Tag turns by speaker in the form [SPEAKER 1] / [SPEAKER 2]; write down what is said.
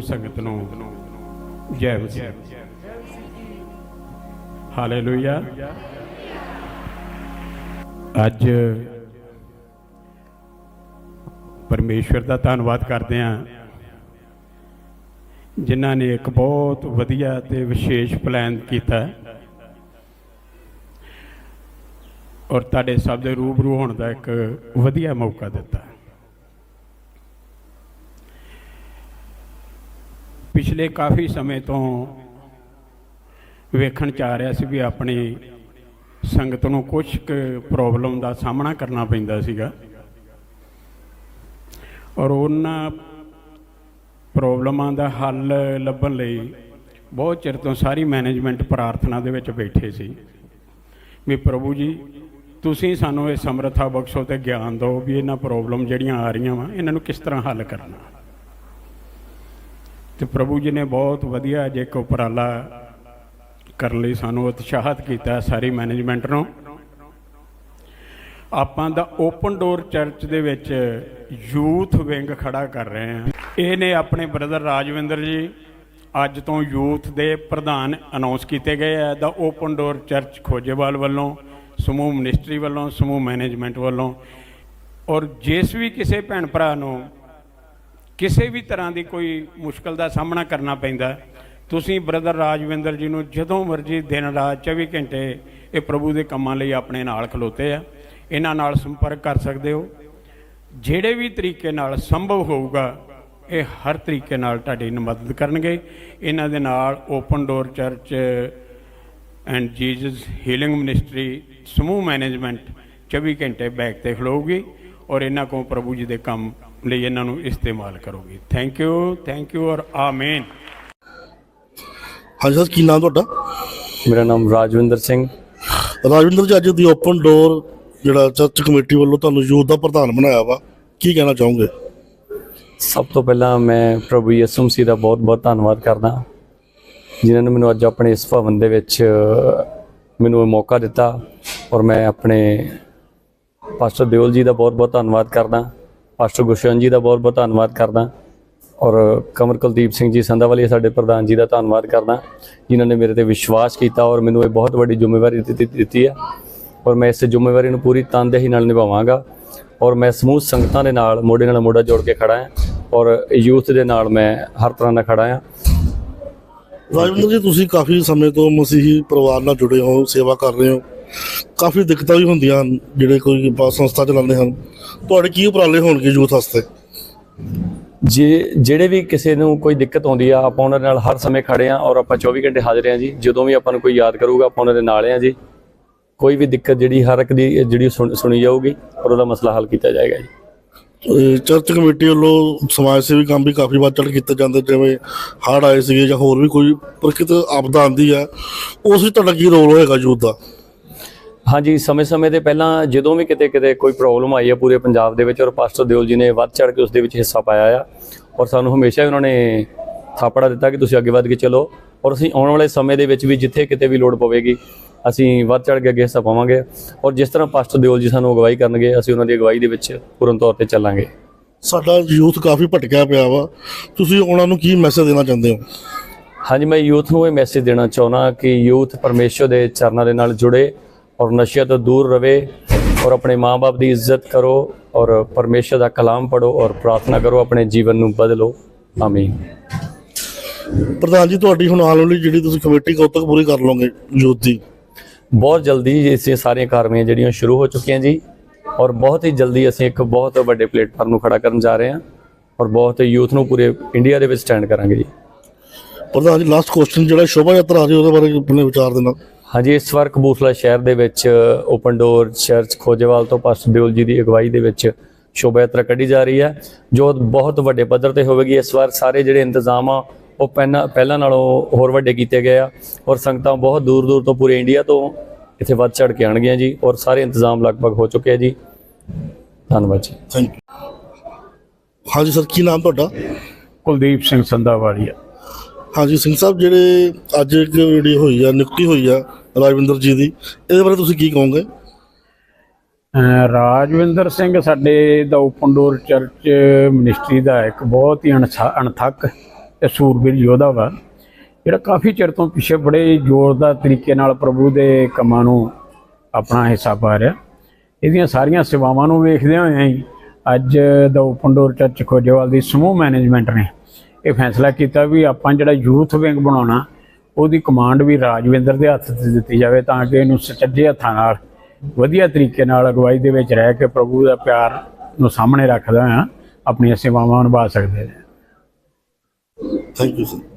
[SPEAKER 1] ਸੰਗਤ ਨੂੰ ਜੈ ਮਸੀਹ। ਹਾਲੇਲੂਇਆ ਅੱਜ ਪਰਮੇਸ਼ਵਰ ਦਾ ਧੰਨਵਾਦ ਕਰਦੇ ਹਾਂ। ਜਿਨ੍ਹਾਂ ਨੇ ਇੱਕ ਬਹੁਤ ਵਧੀਆ ਤੇ ਵਿਸ਼ੇਸ਼ ਪਲਾਨ ਕੀਤਾ। ਔਰ ਤੁਹਾਡੇ ਸਭ ਦੇ ਰੂਬਰੂ ਹੋਣ ਦਾ ਇੱਕ ਵਧੀਆ ਮੌਕਾ ਦਿੱਤਾ। ਪਿਛਲੇ ਕਾਫੀ ਸਮੇਂ ਤੋਂ ਵੇਖਣ ਚ ਆ ਰਿਹਾ ਸੀ ਵੀ ਆਪਣੀ ਸੰਗਤ ਨੂੰ ਕੁਝ ਕੁ ਪ੍ਰੋਬਲਮ ਦਾ ਸਾਹਮਣਾ ਕਰਨਾ ਪੈਂਦਾ ਸੀਗਾ। ਔਰ ਉਹਨਾਂ ਪ੍ਰੋਬਲਮਾਂ ਦਾ ਹੱਲ ਲੱਭਣ ਲਈ ਬਹੁਤ ਚਿਰ ਤੋਂ ਸਾਰੀ ਮੈਨੇਜਮੈਂਟ ਪ੍ਰਾਰਥਨਾ ਦੇ ਵਿੱਚ ਬੈਠੇ ਸੀ ਵੀ ਪ੍ਰਭੂ ਜੀ, ਤੁਸੀਂ ਸਾਨੂੰ ਇਹ ਸਮਰੱਥਾ ਬਖਸ਼ੋ ਤੇ ਗਿਆਨ ਦਿਓ ਵੀ ਇਹਨਾਂ ਪ੍ਰੋਬਲਮ ਜਿਹੜੀਆਂ ਆ ਰਹੀਆਂ ਵਾ, ਇਹਨਾਂ ਨੂੰ ਕਿਸ ਤਰ੍ਹਾਂ ਹੱਲ ਕਰਨਾ। ਤੇ ਪ੍ਰਭੂ ਜੀ ਨੇ ਬਹੁਤ ਵਧੀਆ ਜੇ ਇੱਕ ਉਪਰਾਲਾ ਕਰਨ ਲਈ, ਸਾਨੂੰ ਉਤਸ਼ਾਹਿਤ ਕੀਤਾ ਸਾਰੀ ਮੈਨੇਜਮੈਂਟ ਨੂੰ। ਆਪਾਂ ਦਾ ਓਪਨ ਡੋਰ ਚਰਚ ਦੇ ਵਿੱਚ ਯੂਥ ਵਿੰਗ ਖੜਾ ਕਰ ਰਹੇ ਹਾਂ। ਇਹ ਨੇ ਆਪਣੇ ਬ੍ਰਦਰ ਰਾਜਵਿੰਦਰ ਜੀ ਅੱਜ ਤੋਂ ਯੂਥ ਦੇ ਪ੍ਰਧਾਨ ਅਨਾਉਂਸ ਕੀਤੇ ਗਏ ਆ। ਦਾ ਓਪਨ ਡੋਰ ਚਰਚ ਖੋਜੇਵਾਲ ਵੱਲੋਂ, ਸਮੂਹ ਮਿਨਿਸਟਰੀ ਵੱਲੋਂ, ਸਮੂਹ ਮੈਨੇਜਮੈਂਟ ਵੱਲੋਂ। ਔਰ ਜਿਸ ਵੀ ਕਿਸੇ ਭੈਣ ਭਰਾ ਨੂੰ ਕਿਸੇ ਵੀ ਤਰ੍ਹਾਂ ਦੀ ਕੋਈ ਮੁਸ਼ਕਲ ਦਾ ਸਾਹਮਣਾ ਕਰਨਾ ਪੈਂਦਾ ਤੁਸੀਂ ਬ੍ਰਦਰ ਰਾਜਵਿੰਦਰ ਜੀ ਨੂੰ ਜਦੋਂ ਮਰਜ਼ੀ ਦਿਨ ਰਾਤ 24 ਘੰਟੇ ਇਹ ਪ੍ਰਭੂ ਦੇ ਕੰਮਾਂ ਲਈ ਆਪਣੇ ਨਾਲ ਖਲੋਤੇ ਆ, ਇਹਨਾਂ ਨਾਲ ਸੰਪਰਕ ਕਰ ਸਕਦੇ ਹੋ। ਜਿਹੜੇ ਵੀ ਤਰੀਕੇ ਨਾਲ ਸੰਭਵ ਹੋਊਗਾ, ਇਹ ਹਰ ਤਰੀਕੇ ਨਾਲ ਤੁਹਾਡੀ ਮਦਦ ਕਰਨਗੇ। ਇਹਨਾਂ ਦੇ ਨਾਲ open door church and Jesus healing ministry ਸਮੂਹ ਮੈਨੇਜਮੈਂਟ 24 ਘੰਟੇ ਬੈਕ ਤੇ ਖਲੋਊਗੀ ਔਰ ਇਹਨਾਂ ਕੋਲ ਪ੍ਰਭੂ ਜੀ ਦੇ ਕੰਮ ਲਈ ਇਹਨਾਂ ਨੂੰ ਇਸਤੇਮਾਲ ਕਰੋਗੀ। ਥੈਂਕ ਯੂ ਥੈਂਕ ਯੂ ਔਰ ਆਮੀਨ।
[SPEAKER 2] ਹਾਂਜੀ ਸਰ ਕੀ ਨਾਮ ਤੁਹਾਡਾ?
[SPEAKER 3] ਮੇਰਾ ਨਾਮ ਰਾਜਵਿੰਦਰ ਸਿੰਘ।
[SPEAKER 2] ਰਾਜਵਿੰਦਰ ਜੀ ਅੱਜ ਦੀ ਓਪਨ ਡੋਰ ਜਿਹੜਾ ਚਰਚ ਕਮੇਟੀ ਵੱਲੋਂ ਤੁਹਾਨੂੰ ਯੂਥ ਦਾ ਪ੍ਰਧਾਨ ਬਣਾਇਆ ਵਾ ਕੀ ਕਹਿਣਾ ਚਾਹੋਗੇ?
[SPEAKER 3] ਸਭ ਤੋਂ ਪਹਿਲਾਂ ਮੈਂ ਪ੍ਰਭੂ ਯਿਸੂ ਮਸੀਹ ਦਾ ਬਹੁਤ-ਬਹੁਤ ਧੰਨਵਾਦ ਕਰਦਾ। ਜਿਨ੍ਹਾਂ ਨੇ ਮੈਨੂੰ ਅੱਜ ਆਪਣੇ ਇਸ ਭਵਨ ਦੇ ਵਿੱਚ ਮੈਨੂੰ ਇਹ ਮੌਕਾ ਦਿੱਤਾ ਔਰ ਮੈਂ ਆਪਣੇ ਪਾਸਟਰ ਦਿਓਲ ਜੀ ਦਾ ਬਹੁਤ-ਬਹੁਤ ਧੰਨਵਾਦ ਕਰਦਾ। ਪਾਸਟਰ ਗੁਰਸ਼ਨ ਜੀ ਦਾ ਬਹੁਤ-ਬਹੁਤ ਧੰਨਵਾਦ ਕਰਦਾ। ਔਰ ਕਮਰ ਕੁਲਦੀਪ ਸਿੰਘ ਜੀ ਸੰਧਾਵਾਲੀ ਸਾਡੇ ਪ੍ਰਧਾਨ ਜੀ ਦਾ ਧੰਨਵਾਦ ਕਰਦਾ। ਜਿਨ੍ਹਾਂ ਨੇ ਮੇਰੇ ਤੇ ਵਿਸ਼ਵਾਸ ਕੀਤਾ ਔਰ ਮੈਨੂੰ ਇਹ ਬਹੁਤ ਵੱਡੀ ਜ਼ਿੰਮੇਵਾਰੀ ਦਿੱਤੀ ਦਿੱਤੀ ਹੈ। ਔਰ ਮੈਂ ਇਸ ਜ਼ਿੰਮੇਵਾਰੀ ਨੂੰ ਪੂਰੀ ਤਨਦੇਹੀ ਨਾਲ ਨਿਭਾਵਾਂਗਾ। ਔਰ ਮੈਂ ਸਮੂਹ ਸੰਗਤਾਂ ਦੇ ਨਾਲ ਮੋਢੇ ਨਾਲ ਮੋਢਾ ਜੋੜ ਕੇ ਖੜਾ ਹਾਂ। ਔਰ ਯੂਥ ਦੇ ਨਾਲ ਮੈਂ ਹਰ ਤਰ੍ਹਾਂ ਨਾਲ ਖੜਾ ਹਾਂ।
[SPEAKER 2] ਰਾਜਵਿੰਦਰ ਜੀ, ਤੁਸੀਂ ਕਾਫੀ ਸਮੇਂ ਤੋਂ ਮਸੀਹੀ ਪਰਿਵਾਰ ਨਾਲ ਜੁੜੇ ਹੋ, ਸੇਵਾ ਕਰ ਰਹੇ ਹੋ। ਕਾਫੀ ਦਿੱਕਤਾਂ ਵੀ ਹੁੰਦੀਆਂ ਹਨ ਜਿਹੜੇ ਕੋਈ ਸੰਸਥਾ ਚਲਾਉਂਦੇ ਹਨ। ਤੁਹਾਡੇ ਕੀ ਉਪਰਾਲੇ ਹੋਣਗੇ ਯੂਥ ਵਾਸਤੇ?
[SPEAKER 3] ਜੇ ਜਿਹੜੇ ਵੀ ਕਿਸੇ ਨੂੰ ਕੋਈ ਦਿੱਕਤ ਆਉਂਦੀ ਆ ਆਪਾਂ ਉਹਨਾਂ ਨਾਲ ਹਰ ਸਮੇਂ ਖੜੇ ਆ ਔਰ ਆਪਾਂ 24 ਘੰਟੇ ਹਾਜ਼ਰ ਹਾਂ ਜੀ। ਜਦੋਂ ਵੀ ਆਪਾਂ ਨੂੰ ਕੋਈ ਯਾਦ ਕਰੂਗਾ ਆਪਾਂ ਉਹਨਾਂ ਦੇ ਨਾਲ ਆ ਜੀ। ਕੋਈ ਵੀ ਦਿੱਕਤ ਜਿਹੜੀ ਹਰ ਇੱਕ ਦੀ ਜਿਹੜੀ ਸੁਣ- ਜਾਊਗੀ ਔਰ ਉਹਦਾ ਮਸਲਾ ਹੱਲ ਕੀਤਾ ਜਾਏਗਾ ਜੀ।
[SPEAKER 2] ਚਰਚ ਕਮੇਟੀ ਵੱਲੋਂ ਸਮਾਜ ਸੇਵੀ ਕੰਮ ਵੀ ਕਾਫੀ ਵੱਧ ਚੜ ਕੀਤੇ ਜਾਂਦੇ ਜਿਵੇਂ ਹੜ੍ਹ ਆਏ ਸੀਗੇ ਜਾਂ ਹੋਰ ਵੀ ਕੋਈ ਪ੍ਰਕਿਰਤ ਆਪਦਾ ਆਂਦੀ ਹੈ ਉਸ ਵਿੱਚ ਤੁਹਾਡਾ ਕੀ ਰੋਲ ਹੋਏਗਾ ਯੂਥ ਦਾ?
[SPEAKER 3] ਹਾਂਜੀ ਸਮੇਂ-ਸਮੇਂ ਦੇ ਪਹਿਲਾਂ ਜਦੋਂ ਵੀ ਕਿਤੇ ਕਿਤੇ ਕੋਈ ਪ੍ਰੋਬਲਮ ਆਈ ਹੈ ਪੂਰੇ ਪੰਜਾਬ ਦੇ ਵਿੱਚ ਔਰ ਪਾਸਟਰ ਦਿਓਲ ਜੀ ਨੇ ਵੱਧ ਚੜ ਕੇ ਉਸ ਦੇ ਵਿੱਚ ਹਿੱਸਾ ਪਾਇਆ ਆ ਔਰ ਸਾਨੂੰ ਹਮੇਸ਼ਾ ਹੀ ਉਹਨਾਂ ਨੇ ਥਾਪੜਾ ਦਿੱਤਾ ਕਿ ਤੁਸੀਂ ਅੱਗੇ ਵੱਧ ਕੇ ਚੱਲੋ ਔਰ ਅਸੀਂ ਆਉਣ ਵਾਲੇ ਸਮੇਂ ਦੇ ਵਿੱਚ ਵੀ ਜਿੱਥੇ ਕਿਤੇ ਵੀ ਲੋੜ ਪਵੇਗੀ ਅਸੀਂ ਵੱਧ ਚੜ ਕੇ ਅੱਗੇ ਹਿੱਸਾ ਪਾਵਾਂਗੇ ਔਰ ਜਿਸ ਤਰ੍ਹਾਂ ਪਾਸਟਰ ਦਿਓਲ ਜੀ ਸਾਨੂੰ ਅਗਵਾਈ ਕਰਨਗੇ ਅਸੀਂ ਉਹਨਾਂ ਦੀ ਅਗਵਾਈ ਦੇ ਵਿੱਚ ਪੂਰਨ ਤੌਰ ਤੇ ਚੱਲਾਂਗੇ।
[SPEAKER 2] ਸਾਡਾ ਯੂਥ ਕਾਫੀ ਭਟਕਿਆ ਪਿਆ ਵਾ। ਤੁਸੀਂ ਉਹਨਾਂ ਨੂੰ ਕੀ ਮੈਸੇਜ ਦੇਣਾ ਚਾਹੁੰਦੇ ਹੋ?
[SPEAKER 3] ਹਾਂਜੀ ਮੈਂ ਯੂਥ ਨੂੰ ਇਹ ਮੈਸੇਜ ਦੇਣਾ ਚਾਹੁੰਦਾ ਕਿ ਯੂਥ ਪਰਮੇਸ਼ਰ ਦੇ ਚਰਨਾਂ ਦੇ ਨਾਲ ਜੁੜੇ ਔਰ ਨਸ਼ਿਆਂ ਤੋਂ ਦੂਰ ਰਵੇ ਔਰ ਆਪਣੇ ਮਾਪੇ ਦੀ ਇੱਜ਼ਤ ਕਰੋ ਔਰ ਪਰਮੇਸ਼ਰ ਦਾ ਕਲਾਮ ਪੜੋ ਔਰ ਪ੍ਰਾਰਥਨਾ ਕਰੋ ਆਪਣੇ ਜੀਵਨ ਨੂੰ ਬਦਲੋ। ਆਮੀਨ।
[SPEAKER 2] ਪ੍ਰਧਾਨ ਜੀ ਤੁਹਾਡੀ ਹੁਣ ਆਉਣ ਵਾਲੀ ਜਿਹੜੀ ਤੁਸੀਂ ਕਮੇਟੀ ਕਦੋਂ ਤੱਕ ਪੂਰੀ ਕਰ ਲਓਗੇ ਯੂਥ ਦੀ
[SPEAKER 3] ਬਹੁਤ ਜਲਦੀ ਇਸ ਸਾਰੀਆਂ ਕਾਰਵਾਈਆਂ ਜਿਹੜੀਆਂ ਸ਼ੁਰੂ ਹੋ ਚੁੱਕੀਆਂ ਜੀ ਔਰ ਬਹੁਤ ਹੀ ਜਲਦੀ ਅਸੀਂ ਇੱਕ ਬਹੁਤ ਵੱਡੇ ਪਲੇਟਫਾਰਮ ਨੂੰ ਖੜਾ ਕਰਨ ਜਾ ਰਹੇ ਹਾਂ ਔਰ ਬਹੁਤ ਯੂਥ ਨੂੰ ਪੂਰੇ ਇੰਡੀਆ ਦੇ ਵਿੱਚ ਸਟੈਂਡ ਕਰਾਂਗੇ ਜੀ।
[SPEAKER 2] ਪ੍ਰਧਾਨ ਜੀ ਲਾਸਟ ਕੁਐਸਚਨ ਜਿਹੜਾ ਸ਼ੋਭਾ ਯਾਤਰਾ ਆ ਰਹੀ ਉਹਦੇ ਬਾਰੇ ਆਪਣੇ ਵਿਚਾਰ ਦੇਣਾ
[SPEAKER 3] ਹਾਂਜੀ ਇਸ ਵਾਰ ਕਬੂਤਲਾ ਸ਼ਹਿਰ ਦੇ ਵਿੱਚ ਓਪਨ ਡੋਰ ਚਰਚ ਖੋਜੇਵਾਲ ਤੋਂ ਪਾਸਟਰ ਦਿਓਲ ਜੀ ਦੀ ਅਗਵਾਈ ਦੇ ਵਿੱਚ ਸ਼ੋਭਾ ਯਾਤਰਾ ਕੱਢੀ ਜਾ ਰਹੀ ਹੈ ਜੋ ਬਹੁਤ ਵੱਡੇ ਪੱਧਰ ਤੇ ਹੋਵੇਗੀ। ਇਸ ਵਾਰ ਸਾਰੇ ਜਿਹੜੇ ਇੰਤਜ਼ਾਮ ਆ ਉਹ ਪਹਿਲਾਂ ਪਹਿਲਾਂ ਨਾਲੋਂ ਹੋਰ ਵੱਡੇ ਕੀਤੇ ਗਏ ਆ ਔਰ ਸੰਗਤਾਂ ਬਹੁਤ ਦੂਰ ਦੂਰ ਤੋਂ ਪੂਰੇ ਇੰਡੀਆ ਤੋਂ ਇੱਥੇ ਵੱਧ ਚੜ ਕੇ ਆਣਗੀਆਂ ਜੀ ਔਰ ਸਾਰੇ ਇੰਤਜ਼ਾਮ ਲਗਭਗ ਹੋ ਚੁੱਕੇ ਆ ਜੀ। ਧੰਨਵਾਦ ਜੀ।
[SPEAKER 2] ਥੈਂਕ ਯੂ ਹਾਂਜੀ ਸਰ ਕੀ ਨਾਮ ਤੁਹਾਡਾ?
[SPEAKER 1] ਕੁਲਦੀਪ ਸਿੰਘ ਸੰਧਾਵਾਲੀਆ।
[SPEAKER 2] ਹਾਂਜੀ ਸਿੰਘ ਸਾਹਿਬ ਜਿਹੜੇ ਅੱਜ ਇੱਕ ਜਿਹੜੀ ਹੋਈ ਆ ਨਿਯੁਕਤੀ ਹੋਈ ਆ ਰਾਜਵਿੰਦਰ ਜੀ ਦੀ। ਇਹਦੇ ਬਾਰੇ ਤੁਸੀਂ ਕੀ ਕਹੋਗੇ?
[SPEAKER 1] ਰਾਜਵਿੰਦਰ ਸਿੰਘ ਸਾਡੇ ਦਾ ਓਪਨ ਡੋਰ ਚਰਚ ਮਿਨਿਸਟਰੀ ਦਾ ਇੱਕ ਬਹੁਤ ਹੀ ਅਣਥ- ਅਣਥੱਕ
[SPEAKER 4] ਇਹ ਸੂਰਬੀਰ ਯੋਧਾ ਵਾ। ਜਿਹੜਾ ਕਾਫੀ ਚਿਰ ਤੋਂ ਪਿੱਛੇ ਬੜੇ ਜ਼ੋਰਦਾਰ ਤਰੀਕੇ ਨਾਲ ਪ੍ਰਭੂ ਦੇ ਕੰਮਾਂ ਨੂੰ ਆਪਣਾ ਹਿੱਸਾ ਪਾ ਰਿਹਾ। ਇਹਦੀਆਂ ਸਾਰੀਆਂ ਸੇਵਾਵਾਂ ਨੂੰ ਵੇਖਦੇ ਹੋਏ ਹੀ ਅੱਜ ਦਾ ਓਪਨ ਡੋਰ ਚਰਚ ਖੋਜੇਵਾਲ ਦੀ ਸਮੂਹ ਮੈਨੇਜਮੈਂਟ ਨੇ ਇਹ ਫੈਸਲਾ ਕੀਤਾ ਵੀ ਆਪਾਂ ਜਿਹੜਾ ਯੂਥ ਵਿੰਗ ਬਣਾਉਣਾ ਉਹਦੀ ਕਮਾਂਡ ਵੀ ਰਾਜਵਿੰਦਰ ਦੇ ਹੱਥ 'ਤੇ ਦਿੱਤੀ ਜਾਵੇ ਤਾਂ ਕਿ ਇਹਨੂੰ ਸੱਚੇ ਹੱਥਾਂ ਨਾਲ ਵਧੀਆ ਤਰੀਕੇ ਨਾਲ ਅਗਵਾਈ ਦੇ ਵਿੱਚ ਰਹਿ ਕੇ ਪ੍ਰਭੂ ਦਾ ਪਿਆਰ ਨੂੰ ਸਾਹਮਣੇ ਰੱਖਦਾ ਹੋਇਆ ਆਪਣੀਆਂ ਸੇਵਾਵਾਂ ਨਿਭਾ ਸਕਦੇ ਨੇ।
[SPEAKER 2] Thank you sir